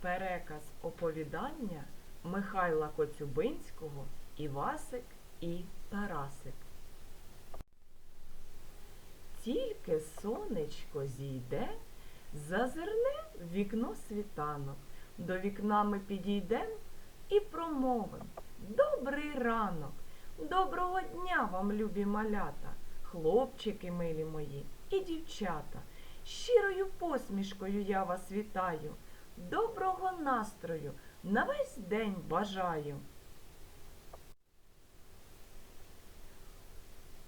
Переказ оповідання Михайла Коцюбинського Івасик і Тарасик. Тільки сонечко зійде, зазирне в вікно світанок. До вікна ми підійдем і промовим Добрий ранок! Доброго дня вам, любі малята, хлопчики милі мої і дівчата. Щирою посмішкою я вас вітаю. Доброго настрою на весь день бажаю.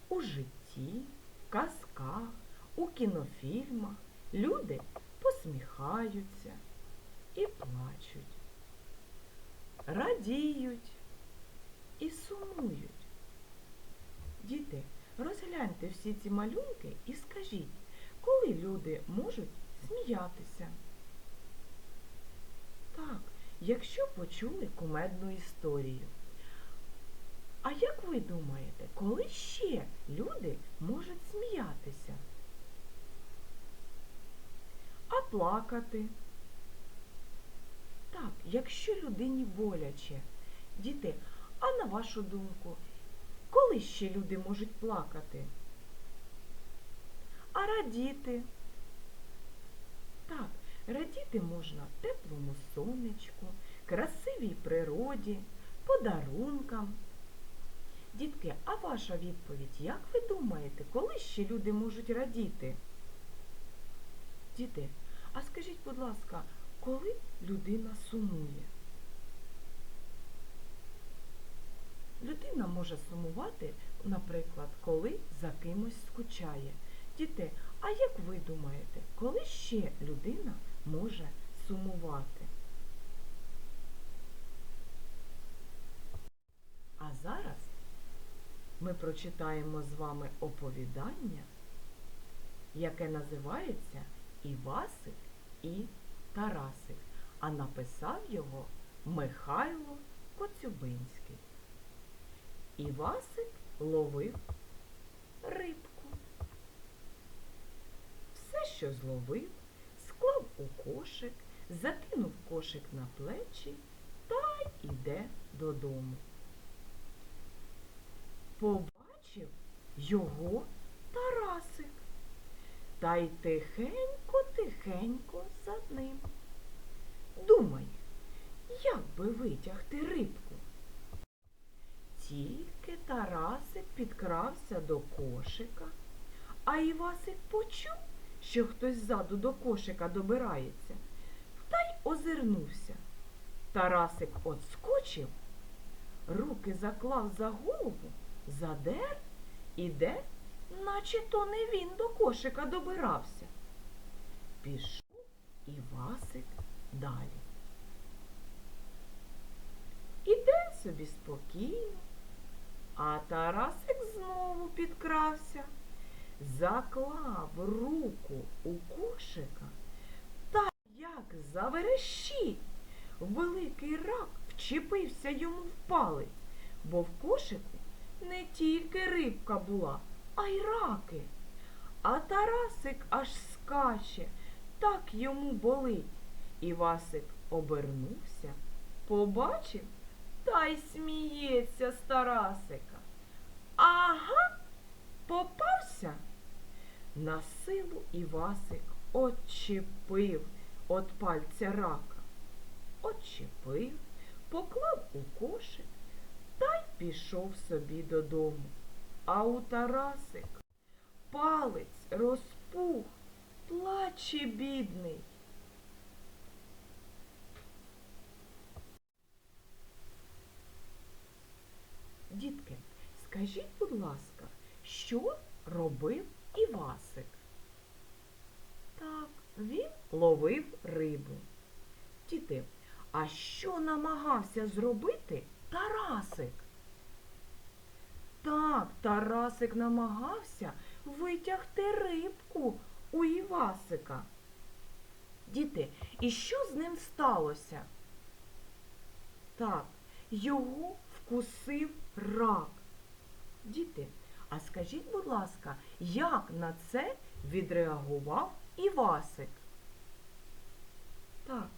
У житті, казках, у кінофільмах люди посміхаються і плачуть, радіють і сумують. Діти, розгляньте всі ці малюнки і скажіть, коли люди можуть сміятися? Так, якщо почули кумедну історію. А як ви думаєте, коли ще люди можуть сміятися? А плакати? Так, якщо людині боляче. Діти, а на вашу думку, коли ще люди можуть плакати? А радіти? Так, радіти можна теплому сонечку, красивій природі, подарункам. Дітки, а ваша відповідь, як ви думаєте, коли ще люди можуть радіти? Діти, а скажіть, будь ласка, коли людина сумує? Людина може сумувати, наприклад, коли за кимось скучає. Діти, а як ви думаєте, коли ще людина може сумувати? А зараз ми прочитаємо з вами оповідання, яке називається Івасик і Тарасик, а написав його Михайло Коцюбинський. Івасик ловив рибку. Все, що зловив, склав у кошик, закинув кошик на плечі та й іде додому. Побачив його Тарасик та й тихенько-тихенько за ним. Думає, як би витягти рибку. Тільки Тарасик підкрався до кошика, а Івасик почув, що хтось ззаду до кошика добирається, та й озирнувся. Тарасик отскочив, руки заклав за голову, задер, іде, наче то не він до кошика добирався. Пішов Івасик далі. Іде собі спокійно, а Тарасик знову підкрався, заклав руку у кошика та як заверещить. Великий рак вчепився йому в палець, бо в кошику не тільки рибка була, а й раки. А Тарасик аж скаче, так йому болить. Івасик обернувся, побачив та й сміється з Тарасика. Ага, попався. На силу Івасик отчепив от пальця рака. Отчепив, поклав у кошик пішов собі додому. А у Тарасик палець розпух, плаче бідний. Дітки, скажіть, будь ласка, що робив Івасик? Так, він ловив рибу. Діти, а що намагався зробити Тарасик? Так, Тарасик намагався витягти рибку у Івасика. Діти, і що з ним сталося? Так, його вкусив рак. Діти, а скажіть, будь ласка, як на це відреагував Івасик? Так,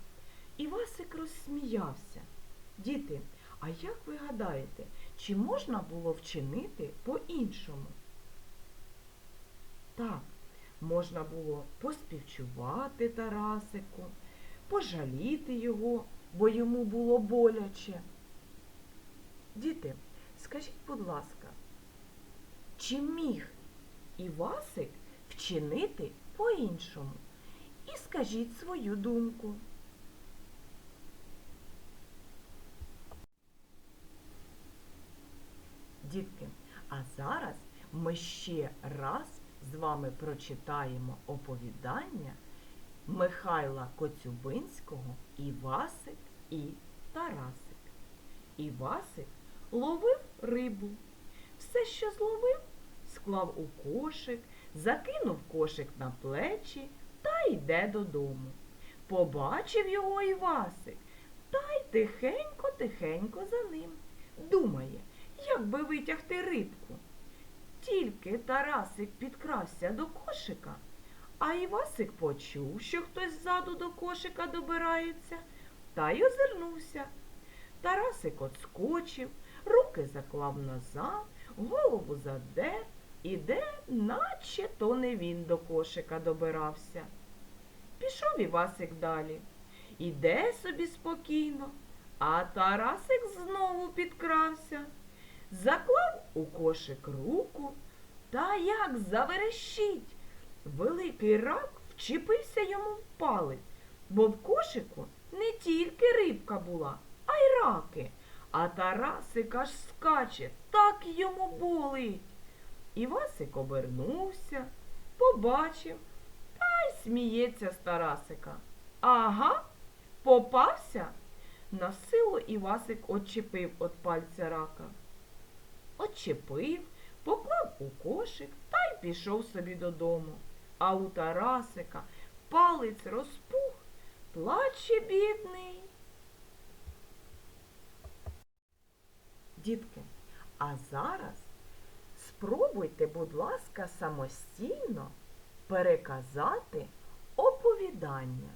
Івасик розсміявся. Діти, а як ви гадаєте, чи можна було вчинити по-іншому? Так, можна було поспівчувати Тарасику, пожаліти його, бо йому було боляче. Діти, скажіть, будь ласка, чи міг Івасик вчинити по-іншому? І скажіть свою думку. Дітки, а зараз ми ще раз з вами прочитаємо оповідання Михайла Коцюбинського Івасик і Тарасик. Івасик ловив рибу. Все, що зловив, склав у кошик, закинув кошик на плечі та йде додому. Побачив його Івасик та й тихенько-тихенько за ним. Думає, як би витягти рибку. Тільки Тарасик підкрався до кошика, а Івасик почув, що хтось ззаду до кошика добирається, та й озирнувся. Тарасик отскочив, руки заклав назад, голову задер, іде, наче то не він до кошика добирався. Пішов Івасик далі. Іде собі спокійно, а Тарасик знову підкрався, заклав у кошик руку та як заверещить. Великий рак вчепився йому в палець, бо в кошику не тільки рибка була, а й раки. А Тарасик аж скаче, так йому болить. Івасик обернувся, побачив та й сміється з Тарасика. Ага, попався. На силу Івасик отчепив від пальця рака. Отчепив, поклав у кошик та й пішов собі додому. А у Тарасика палець розпух, плаче бідний. Дітки, а зараз спробуйте, будь ласка, самостійно переказати оповідання.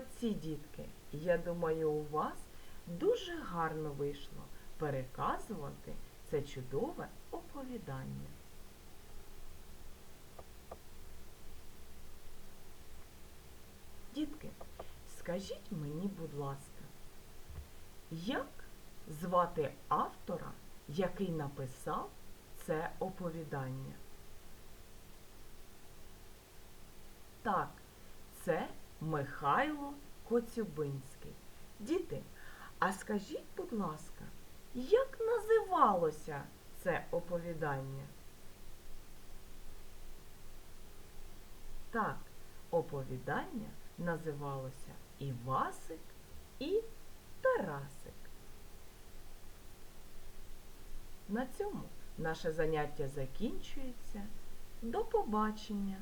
Молодці, дітки! Я думаю, у вас дуже гарно вийшло переказувати це чудове оповідання. Дітки, скажіть мені, будь ласка, як звати автора, який написав це оповідання? Так, це Михайло Коцюбинський. Діти, а скажіть, будь ласка, як називалося це оповідання? Так, оповідання називалося Івасик і Тарасик. На цьому наше заняття закінчується. До побачення!